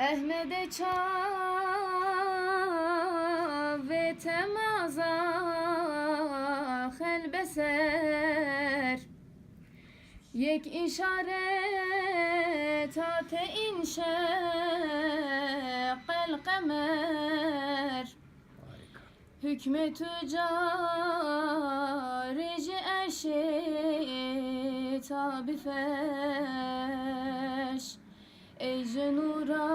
Ehmede çav ve temaza helbeser Yek işaret ate inşeqel kamer Harika. Hükmetü carici eşi tabi feş Ece nura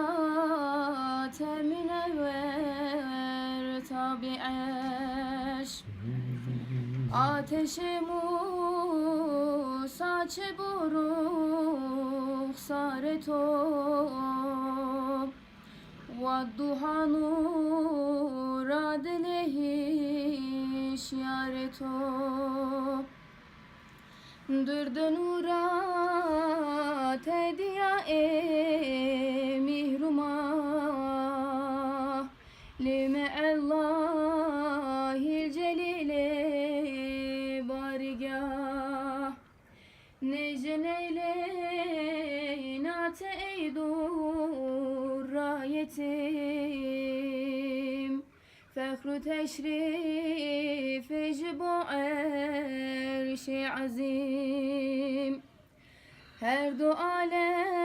temine ver tabi eş. Ateşi mu saçı buruk sare top. Vadduha nura dilehi şiare top. Dırdı nura tedi mihruma lime Allahil celile bariga nece neyle nate eydur rayetim. Fehru teşrif ecbu erşi azim. Her du alem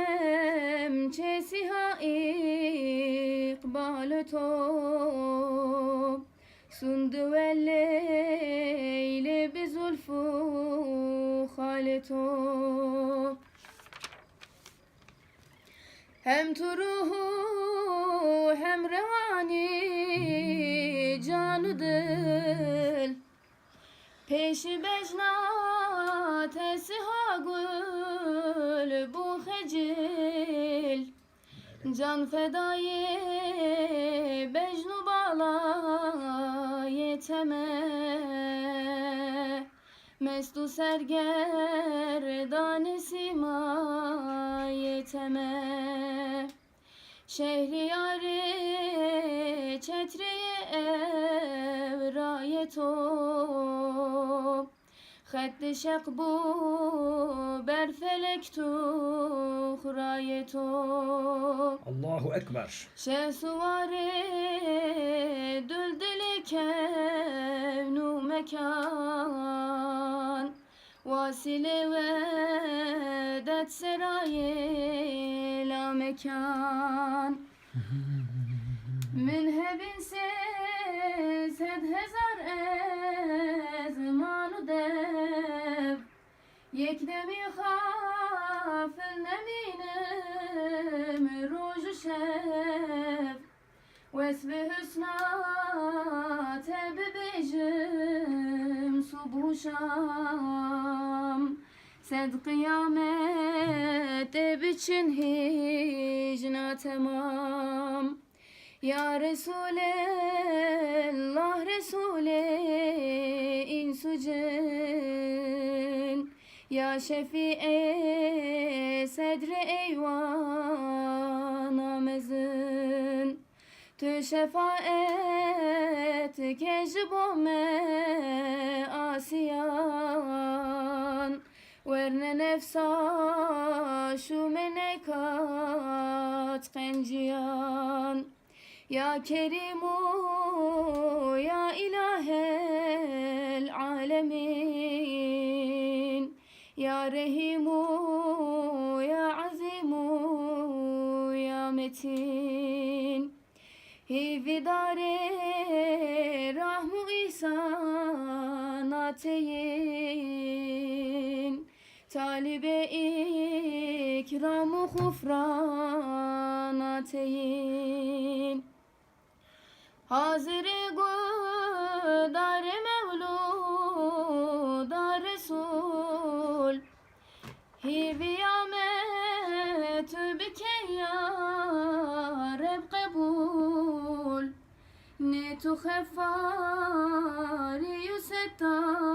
ikbal top. Sundu velleyle bi zulfu haleto Hem turuhu hem revani canı dil Peşi becna tesiha gül bu hecil Can fedayı becnu bala yeteme Mestu serger danesi ma yeteme Şehriyarı çetreye evrayeto خط شق بو بر فلک تو خرای تو Allahu Ekber. شهسوار دلدل كون مكان واصل ودت سرای لا مكان من هبین سد هزار یک دمی خافل نمینم روز و شب واسم حسنات ببیجم صبح و شام صد قیامت بچن هجنا تمام Ya Resulallah Resulü insu cin ya Şefi'e sedre eyvan amezin Tu şefaet kecbo me asiyan Verne nefsa şu menekat kenciyan. Ya Kerimu ya ilahel alemin Ya Rehimu ya Azimu ya Metin. Hividare rahmu ihsan ateyin Talibe ikramu hufran ateyin Hazır-ı Gudar Hiviyamet bike ya Reb kabul. Ne tu khefari yusetari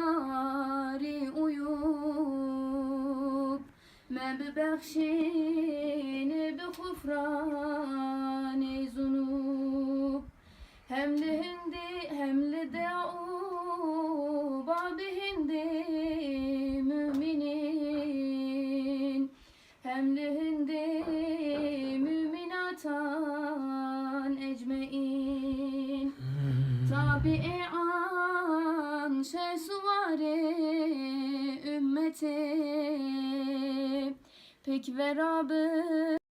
uyub Me bebekşin bi khufrani zunub. Hem li hindi hem da'u babi hindi Tabi'i an şesuvari ümmeti Pek verabı